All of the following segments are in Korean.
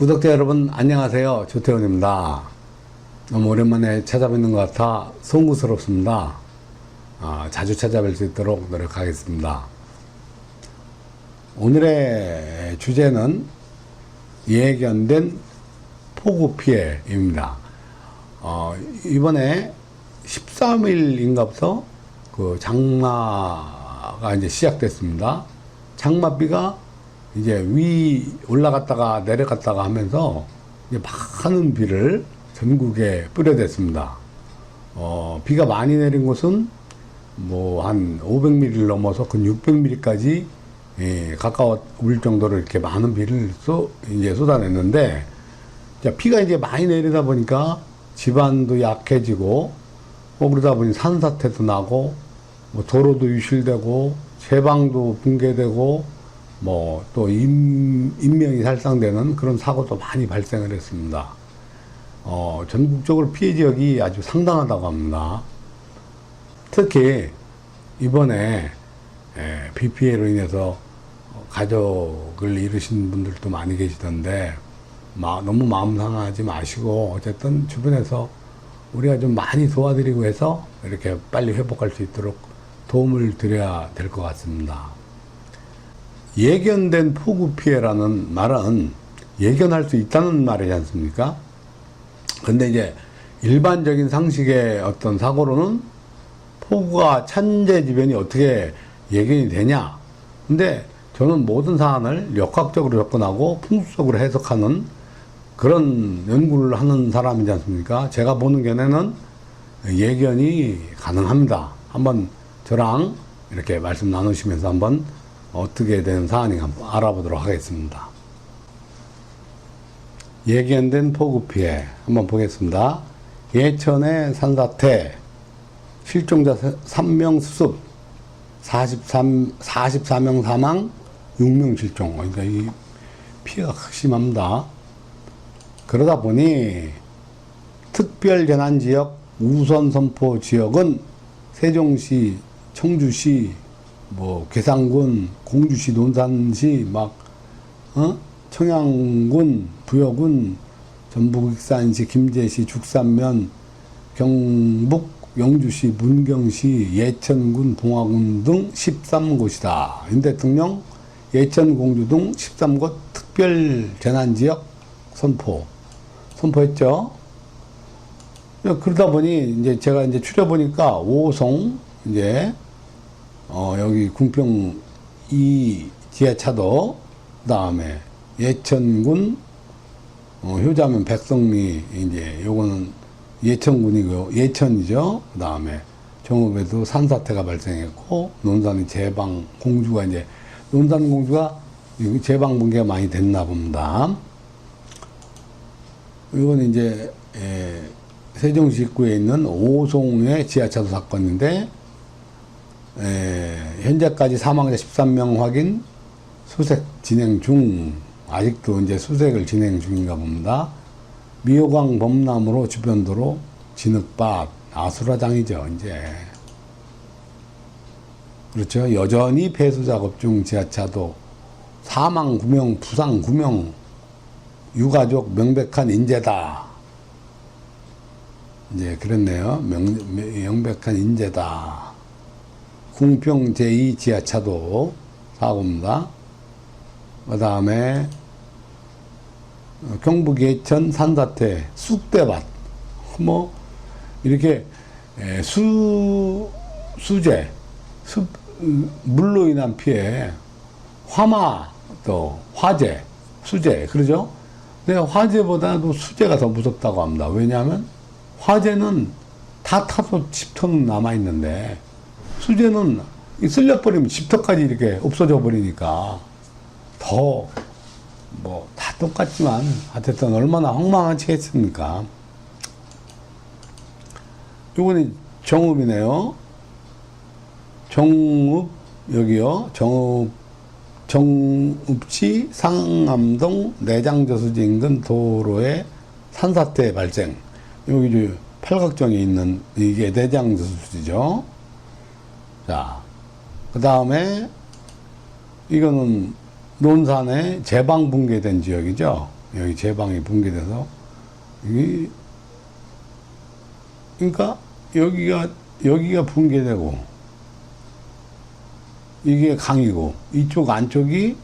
구독자 여러분 안녕하세요. 조태원입니다. 너무 오랜만에 찾아뵙는 것 같아 송구스럽습니다. 아, 자주 찾아뵐 수 있도록 노력하겠습니다. 오늘의 주제는 예견된 폭우 피해입니다. 어, 이번에 13일인가부터 그 장마가 이제 시작됐습니다. 장마비가 이제 위 올라갔다가 내려갔다가 하면서 이제 많은 비를 전국에 뿌려댔습니다. 어, 비가 많이 내린 곳은 뭐 한 500mm를 넘어서 그 600mm까지 예, 가까울 정도로 이렇게 많은 비를 쏟, 이제 쏟아냈는데 자, 비가 이제 많이 내리다 보니까 집안도 약해지고 뭐 그러다 보니 산사태도 나고 뭐 도로도 유실되고 제방도 붕괴되고 뭐 또 인명이 살상되는 그런 사고도 많이 발생을 했습니다. 어, 전국적으로 피해 지역이 아주 상당하다고 합니다. 특히 이번에 에, 비 피해로 인해서 가족을 잃으신 분들도 많이 계시던데 마, 너무 마음 상하지 마시고 어쨌든 주변에서 우리가 좀 많이 도와드리고 해서 이렇게 빨리 회복할 수 있도록 도움을 드려야 될 것 같습니다. 예견된 폭우 피해라는 말은 예견할 수 있다는 말이지 않습니까? 근데 이제 일반적인 상식의 어떤 사고로는 폭우가 천재지변이 어떻게 예견이 되냐? 근데 저는 모든 사안을 역학적으로 접근하고 풍수적으로 해석하는 그런 연구를 하는 사람이지 않습니까? 제가 보는 견해는 예견이 가능합니다. 한번 저랑 이렇게 말씀 나누시면서 한번 어떻게 된 사안인가 한번 알아보도록 하겠습니다. 예견된 폭우 피해 한번 보겠습니다. 예천의 산사태 실종자 3명 수습 43, 44명 사망 6명 실종 그러니까 이 피해가 극심합니다. 그러다 보니 특별재난지역 우선 선포 지역은 세종시, 청주시, 뭐 괴산군, 공주시, 논산시, 막 어? 청양군, 부여군, 전북 익산시, 김제시, 죽산면, 경북 영주시, 문경시, 예천군, 봉화군 등 13곳이다. 윤 대통령 예천, 공주 등 13곳 특별 재난지역 선포 선포했죠. 그러다 보니 이제 제가 이제 추려 보니까 오송 이제 어, 여기 궁평 이 지하차도 그 다음에 예천군 어, 효자면 백성리 이제 요거는 예천군이고 예천이죠. 그 다음에 정읍에도 산사태가 발생했고 논산이 제방 공주가 이제 논산 공주가 제방 붕괴가 많이 됐나 봅니다. 이건 이제 에, 세종시 입구에 있는 오송의 지하차도 사건인데 에, 현재까지 사망자 13명 확인, 수색 진행 중, 아직도 이제 수색을 진행 중인가 봅니다. 미호강 범람으로 주변도로 진흙밭, 아수라장이죠, 이제. 그렇죠. 여전히 폐수 작업 중 지하차도 사망 9명, 부상 9명, 유가족 명백한 인재다. 이제 그랬네요. 명, 명백한 인재다. 궁평 제2 지하차도 사고입니다. 그 다음에 경북 예천 산사태 쑥대밭 뭐 이렇게 수 수재 수, 물로 인한 피해 화마 또 화재 수재 그러죠? 근데 화재보다도 수재가 더 무섭다고 합니다. 왜냐하면 화재는 다 타서 집터는 남아 있는데 수재는 쓸려버리면 집터까지 이렇게 없어져 버리니까 더 뭐 다 똑같지만 하여튼 얼마나 황망하겠습니까? 요거는 정읍이네요. 정읍 여기요. 정읍 정읍시 상암동 내장저수지 인근 도로에 산사태 발생. 여기 팔각정에 있는 이게 내장저수지죠. 자, 그 다음에 이거는 논산의 제방 붕괴된 지역이죠. 여기 제방이 붕괴돼서 이 그러니까 여기가 여기가 붕괴되고 이게 강이고 이쪽 안쪽이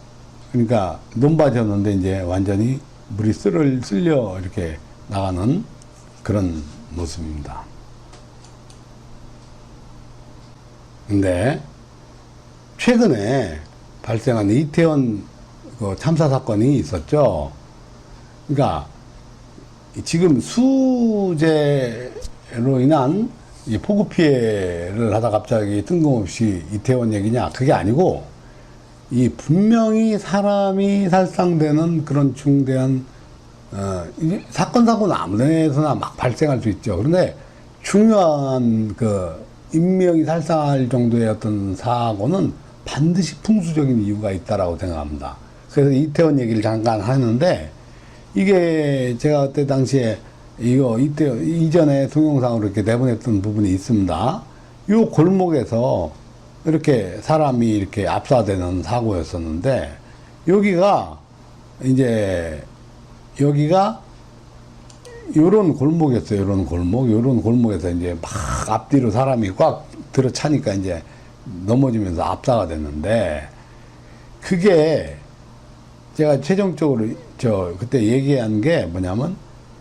그러니까 논밭이었는데 이제 완전히 물이 쓸려 이렇게 나가는 그런 모습입니다. 근데 최근에 발생한 이태원 그 참사 사건이 있었죠. 그러니까 지금 수재로 인한 이 폭우 피해를 하다 갑자기 뜬금없이 이태원 얘기냐 그게 아니고 이 분명히 사람이 살상되는 그런 중대한 어, 이 사건 사고는 아무 데서나 막 발생할 수 있죠. 그런데 중요한 그 인명이 살상할 정도의 어떤 사고는 반드시 풍수적인 이유가 있다라고 생각합니다. 그래서 이태원 얘기를 잠깐 하는데 이게 제가 그때 당시에 이거 이때 이전에 동영상으로 이렇게 내보냈던 부분이 있습니다. 요 골목에서 이렇게 사람이 이렇게 압사되는 사고였었는데 여기가 이제 여기가 요런 골목이었어요. 요런 골목. 요런 골목에서 이제 막 앞뒤로 사람이 꽉 들어차니까 이제 넘어지면서 압사가 됐는데 그게 제가 최종적으로 저 그때 얘기한 게 뭐냐면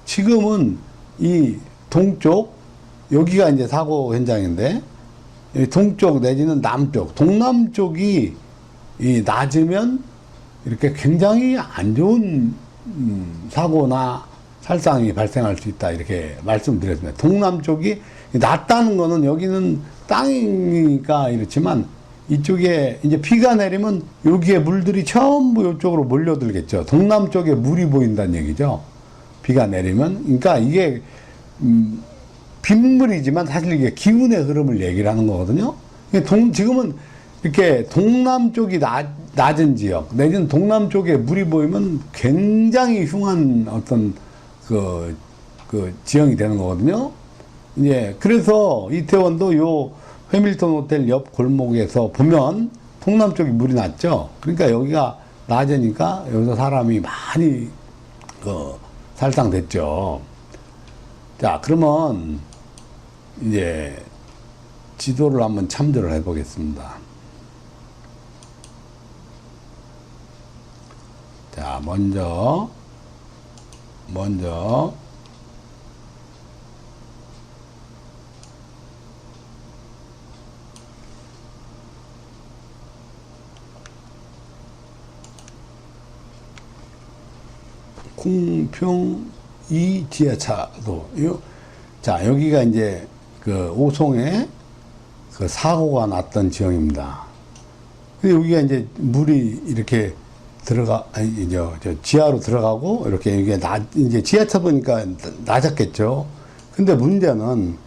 지금은 이 동쪽 여기가 이제 사고 현장인데 이 동쪽 내지는 남쪽 동남쪽이 이 낮으면 이렇게 굉장히 안 좋은 음, 사고나 살상이 발생할 수 있다 이렇게 말씀드렸습니다. 동남쪽이 낮다는 거는 여기는 땅이니까 이렇지만 이쪽에 이제 비가 내리면 여기에 물들이 전부 이쪽으로 몰려들겠죠. 동남쪽에 물이 보인다는 얘기죠. 비가 내리면 그러니까 이게 음, 빗물이지만 사실 이게 기운의 흐름을 얘기를 하는 거거든요. 동, 지금은 이렇게 동남쪽이 낮, 낮은 지역 내지는 동남쪽에 물이 보이면 굉장히 흉한 어떤 그, 그 지형이 되는 거거든요. 이제 그래서 이태원도 요 해밀턴 호텔 옆 골목에서 보면 동남 쪽이 물이 났죠. 그러니까 여기가 낮으니까 여기서 사람이 많이 그 살상됐죠. 자, 그러면 이제 지도를 한번 참조를 해 보겠습니다. 자, 먼저 먼저 궁평 이 지하차도 요, 자 여기가 이제 그 오송에 그 사고가 났던 지역입니다. 근데 여기가 이제 물이 이렇게 들어가 아니 이제 저 지하로 들어가고 이렇게 이게 낮 이제 지하차 보니까 낮았겠죠. 근데 문제는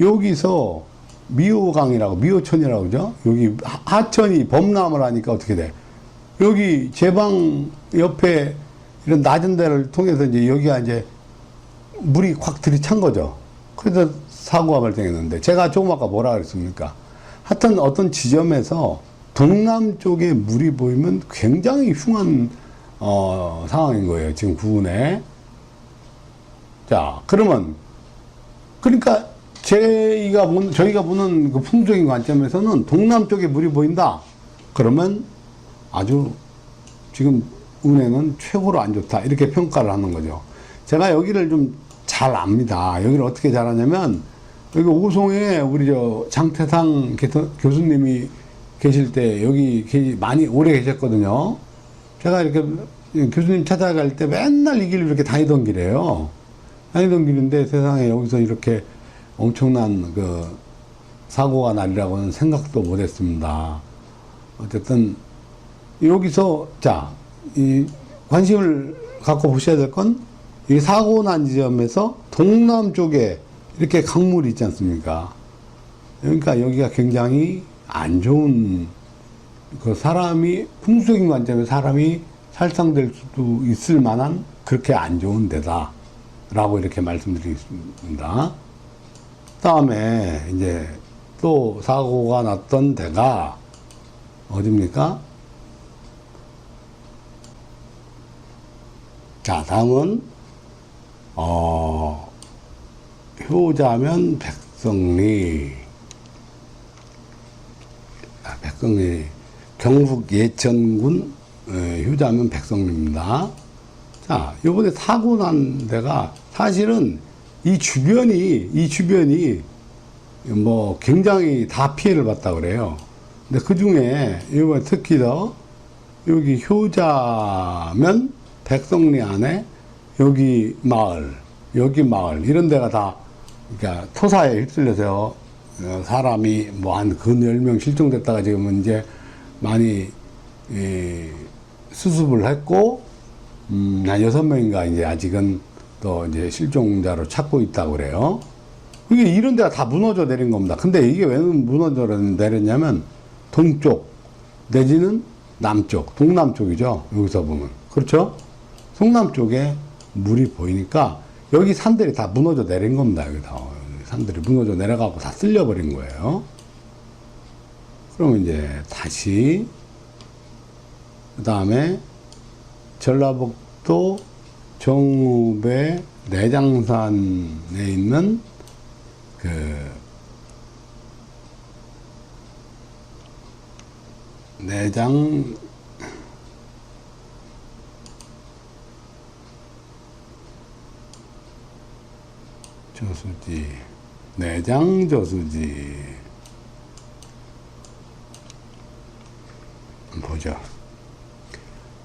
여기서 미호강이라고 미호천이라고 그죠? 여기 하- 하천이 범람을 하니까 어떻게 돼? 여기 제방 옆에 이런 낮은 데를 통해서 이제 여기가 이제 물이 확 들이찬 거죠. 그래서 사고가 발생했는데 제가 조금 아까 뭐라 그랬습니까? 하여튼 어떤 지점에서 동남 쪽에 물이 보이면 굉장히 흉한 어, 상황인 거예요. 지금 구운에. 자, 그러면 그러니까 저희가 보는, 저희가 보는 그 풍적인 관점에서는 동남 쪽에 물이 보인다. 그러면 아주 지금 운해는 최고로 안 좋다. 이렇게 평가를 하는 거죠. 제가 여기를 좀 잘 압니다. 여기를 어떻게 잘 아냐면 여기 오송에 우리 저 장태상 교- 교수님이 계실 때 여기 계- 많이 오래 계셨거든요. 제가 이렇게 교수님 찾아갈 때 맨날 이 길을 이렇게 다니던 길이에요. 다니던 길인데 세상에 여기서 이렇게 엄청난 그 사고가 날이라고는 생각도 못 했습니다. 어쨌든 여기서 자, 이 관심을 갖고 보셔야 될 건 이 사고 난 지점에서 동남쪽에 이렇게 강물이 있지 않습니까? 그러니까 여기가 굉장히 안 좋은 그 사람이 풍수적인 관점에서 사람이 살상될 수도 있을 만한 그렇게 안 좋은 데다 라고 이렇게 말씀드리겠습니다. 다음에 이제 또 사고가 났던 데가 어딥니까? 자, 다음은, 어, 효자면 백성리. 아, 백성리. 경북 예천군 어, 효자면 백성리입니다. 자, 요번에 사고 난 데가 사실은 이 주변이, 이 주변이 뭐 굉장히 다 피해를 봤다 그래요. 근데 그 중에 이번에 특히 더 여기 효자면 백성리 안에 여기 마을, 여기 마을 이런 데가 다 그러니까 토사에 휩쓸려서 어, 사람이 뭐 한근 10명 실종됐다가 지금은 이제 많이 이, 수습을 했고 음, 한 여섯 명인가 이제 아직은 또 이제 실종자로 찾고 있다고 그래요. 이게 이런 데가 다 무너져 내린 겁니다. 근데 이게 왜 무너져 내렸냐면 동쪽 내지는 남쪽, 동남쪽이죠. 여기서 보면. 그렇죠? 동남쪽에 물이 보이니까 여기 산들이 다 무너져 내린 겁니다. 여기다. 산들이 무너져 내려가고 다 쓸려버린 거예요. 그러면 이제 다시 그 다음에 전라북도 정읍의 내장산에 있는 그 내장 저수지 내장 저수지 보죠.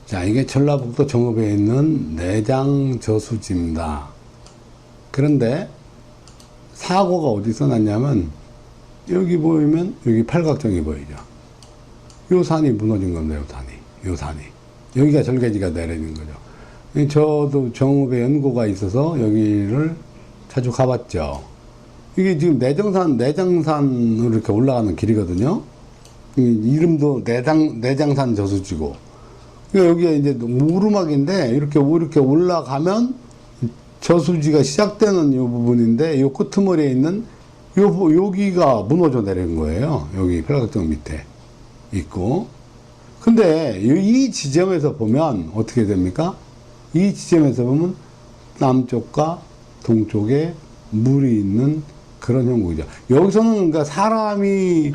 자, 이게 전라북도 정읍에 있는 내장 저수지입니다. 그런데 사고가 어디서 났냐면 여기 보이면 여기 팔각정이 보이죠. 요 산이 무너진 겁니다. 요 산이. 요 산이. 여기가 절개지가 내리는 거죠. 이 저도 정읍에 연고가 있어서 여기를 자주 가봤죠. 이게 지금 내정산, 내장산으로 이렇게 올라가는 길이거든요. 이 이름도 내장, 내장산 저수지고. 그러니까 여기가 이제 무르막인데 이렇게, 이렇게 올라가면 저수지가 시작되는 이 부분인데 이 끄트머리에 있는 요, 부- 여기가 무너져 내린 거예요. 여기 팔각정 밑에 있고. 근데 이- 이 지점에서 보면 어떻게 됩니까? 이 지점에서 보면 남쪽과 동쪽에 물이 있는 그런 형국이죠. 여기서는 그러니까 사람이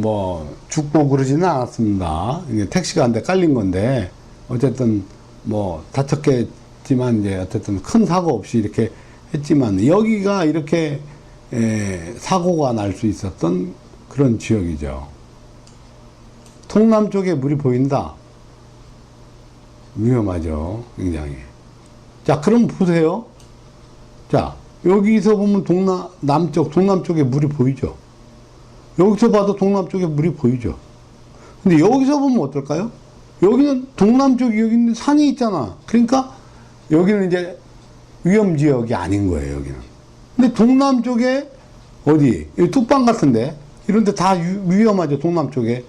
뭐 죽고 그러지는 않았습니다. 택시가 한 대 깔린 건데 어쨌든 뭐 다쳤겠지만 이제 어쨌든 큰 사고 없이 이렇게 했지만 여기가 이렇게 에, 사고가 날 수 있었던 그런 지역이죠. 동남쪽에 물이 보인다. 위험하죠. 굉장히. 자, 그럼 보세요. 자, 여기서 보면 동남, 남쪽, 동남쪽에 물이 보이죠? 여기서 봐도 동남쪽에 물이 보이죠? 근데 여기서 보면 어떨까요? 여기는 동남쪽이 여기 있는 산이 있잖아. 그러니까 여기는 이제 위험 지역이 아닌 거예요, 여기는. 근데 동남쪽에 어디? 뚝방 같은데? 이런 데다 위험하죠, 동남쪽에.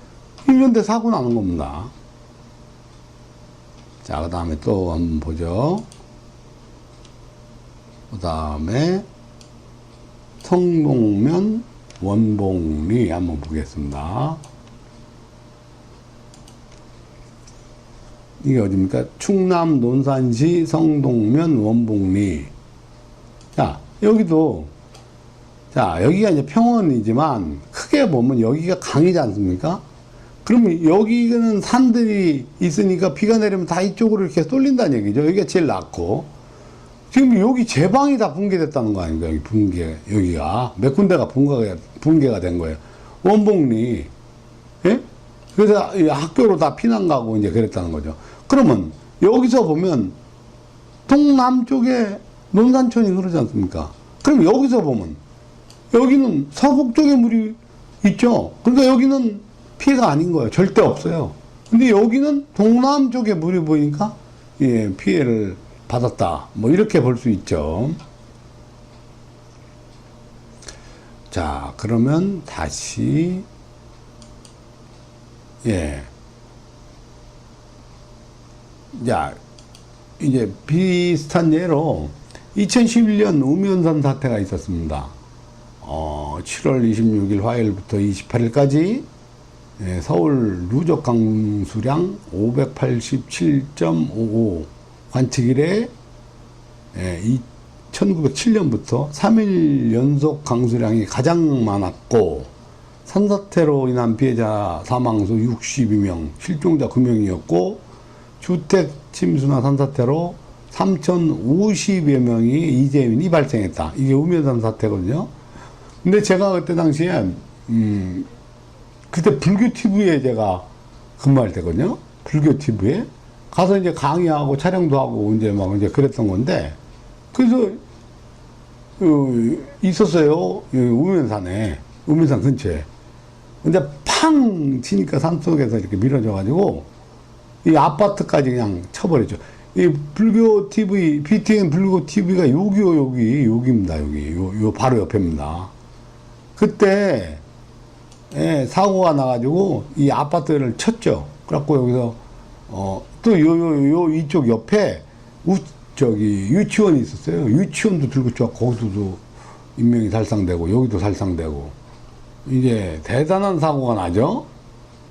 이런 데 사고 나는 겁니다. 자, 그 다음에 또 한번 보죠. 그 다음에 성동면 원봉리 한번 보겠습니다. 이게 어디입니까? 충남 논산시 성동면 원봉리. 자, 여기도, 자, 여기가 이제 평원이지만 크게 보면 여기가 강이지 않습니까? 그러면 여기는 산들이 있으니까 비가 내리면 다 이쪽으로 이렇게 쏠린다는 얘기죠. 여기가 제일 낫고. 지금 여기 제 방이 다 붕괴됐다는 거 아닙니까? 여기 붕괴, 여기가. 몇 군데가 붕괴가, 붕괴가 된 거예요. 원봉리. 예? 그래서 이 학교로 다 피난 가고 이제 그랬다는 거죠. 그러면 여기서 보면 동남쪽에 논산천이 흐르지 않습니까? 그럼 여기서 보면 여기는 서북 쪽에 물이 있죠. 그러니까 여기는 피해가 아닌 거예요. 절대 없어요. 근데 여기는 동남 쪽에 물이 보이니까 예, 피해를 받았다. 뭐 이렇게 볼 수 있죠. 자, 그러면 다시 예. 자, 이제 비슷한 예로 2011년 우면산 사태가 있었습니다. 어, 7월 26일 화요일부터 28일까지 서울 누적 강수량 587.55 관측 이래 예, 이 1907년부터 3일 연속 강수량이 가장 많았고 산사태로 인한 피해자 사망수 62명, 실종자 9명이었고 주택 침수나 산사태로 3,050여 명이 이재민이 발생했다. 이게 우면산 사태거든요. 근데 제가 그때 당시에 음 그때 불교 TV에 제가 근무할 때거든요. 불교 TV에 가서 이제 강의하고 촬영도 하고 이제 막 이제 그랬던 건데 그래서 어, 있었어요. 이 우면산에 우면산 근처에. 근데 팡 치니까 산속에서 이렇게 밀어져 가지고 이 아파트까지 그냥 쳐버렸죠. 이 불교 TV, BTN 불교 TV가 여기요, 여기, 여기입니다, 여기. 요, 요 바로 옆입니다. 그때, 예, 사고가 나가지고 이 아파트를 쳤죠. 그래갖고 여기서, 어, 또 요, 요, 요, 이쪽 옆에 우, 저기, 유치원이 있었어요. 유치원도 들고 쭉 거기서도 인명이 살상되고, 여기도 살상되고. 이게 대단한 사고가 나죠?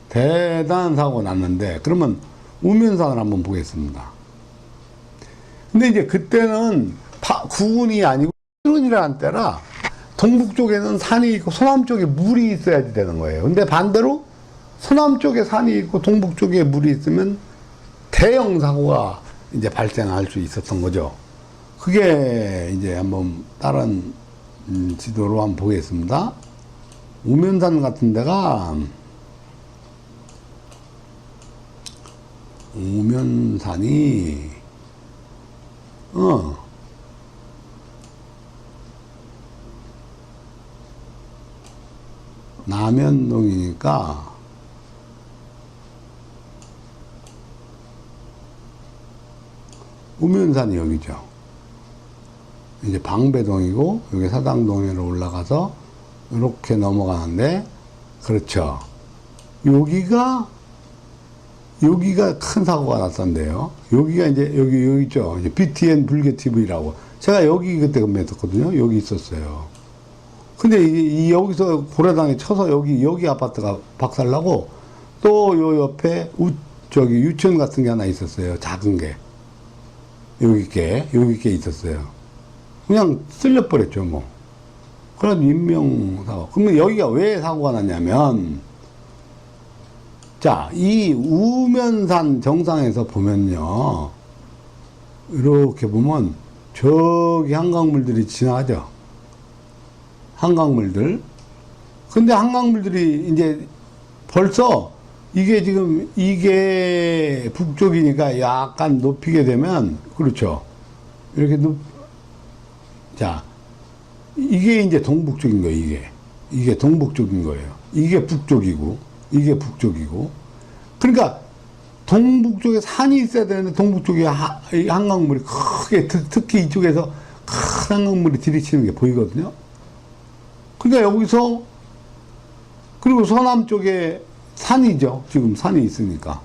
대단한 사고가 났는데, 그러면 우면산을 한번 보겠습니다. 근데 이제 그때는 파, 구군이 아니고 일원이라는 때라 동북 쪽에는 산이 있고 서남 쪽에 물이 있어야지 되는 거예요. 근데 반대로 서남 쪽에 산이 있고 동북 쪽에 물이 있으면 대형 사고가 이제 발생할 수 있었던 거죠. 그게 이제 한번 다른 음, 지도로 한번 보겠습니다. 우면산 같은 데가 우면산이 어 남현동이니까 우면산이 여기죠. 이제 방배동이고 여기 사당동으로 올라가서 이렇게 넘어가는데 그렇죠. 여기가 여기가 큰 사고가 났었는데요. 여기가 이제 여기 여기 있죠. 이제 BTN 불교 TV라고 제가 여기 그때 근무했었거든요. 여기 있었어요. 근데 이, 이 여기서 고래당에 쳐서 여기 여기 아파트가 박살나고 또 요 옆에 우 저기 유치원 같은 게 하나 있었어요. 작은 게 여기 게 여기 게 있었어요. 그냥 쓸려 버렸죠 뭐. 그런 인명 사고. 그러면 여기가 왜 사고가 났냐면 자, 이 우면산 정상에서 보면요. 이렇게 보면 저기 한강물들이 지나가죠. 한강물들. 근데 한강물들이 이제 벌써 이게 지금 이게 북쪽이니까 약간 높이게 되면 그렇죠. 이렇게 높, 자, 이게 이제 동북쪽인 거예요, 이게. 이게 동북쪽인 거예요. 이게 북쪽이고, 이게 북쪽이고. 그러니까 동북쪽에 산이 있어야 되는데 동북쪽에 한강물이 크게 특- 특히 이쪽에서 큰 한강물이 들이치는 게 보이거든요. 그러니까 여기서 그리고 서남 쪽에 산이죠. 지금 산이 있으니까.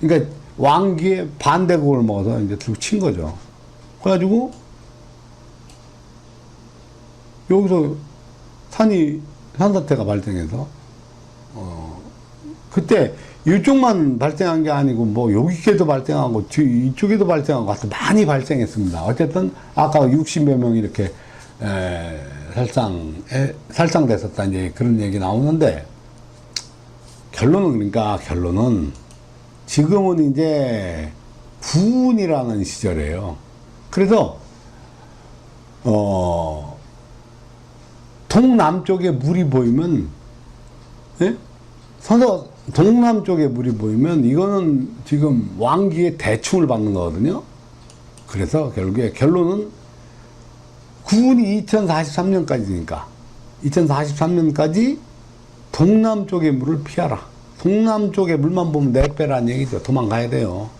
그러니까 왕기에 반대곡을 먹어서 이제 들고 친 거죠. 그래가지고 여기서 산이 산사태가 발생해서 어 그때 이쪽만 발생한 게 아니고 뭐 여기께도 발생하고 뒤- 이쪽에도 발생하고 하여튼 많이 발생했습니다. 어쨌든 아까 60여 명이 이렇게 에, 살상 에, 살상됐었다 이제 그런 얘기 나오는데 결론은 그러니까 결론은 지금은 이제 구운이라는 시절이에요. 그래서 어 동남쪽에 물이 보이면 예? 서서 동남쪽에 물이 보이면 이거는 지금 왕기의 대충을 받는 거거든요. 그래서 결국에 결론은 구운이 2043년까지니까 2043년까지 동남쪽의 물을 피하라. 동남쪽의 물만 보면 내 빼라는 얘기죠. 도망가야 돼요.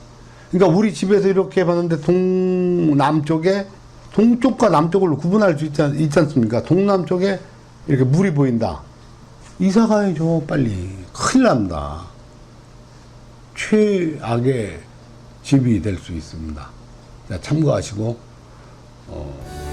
그러니까 우리 집에서 이렇게 봤는데 동남쪽에 동쪽과 남쪽을 구분할 수 있지, 않, 있지 않습니까? 동남쪽에 이렇게 물이 보인다. 이사 가야죠, 빨리. 큰일 납니다. 최악의 집이 될 수 있습니다. 자, 참고하시고, 어,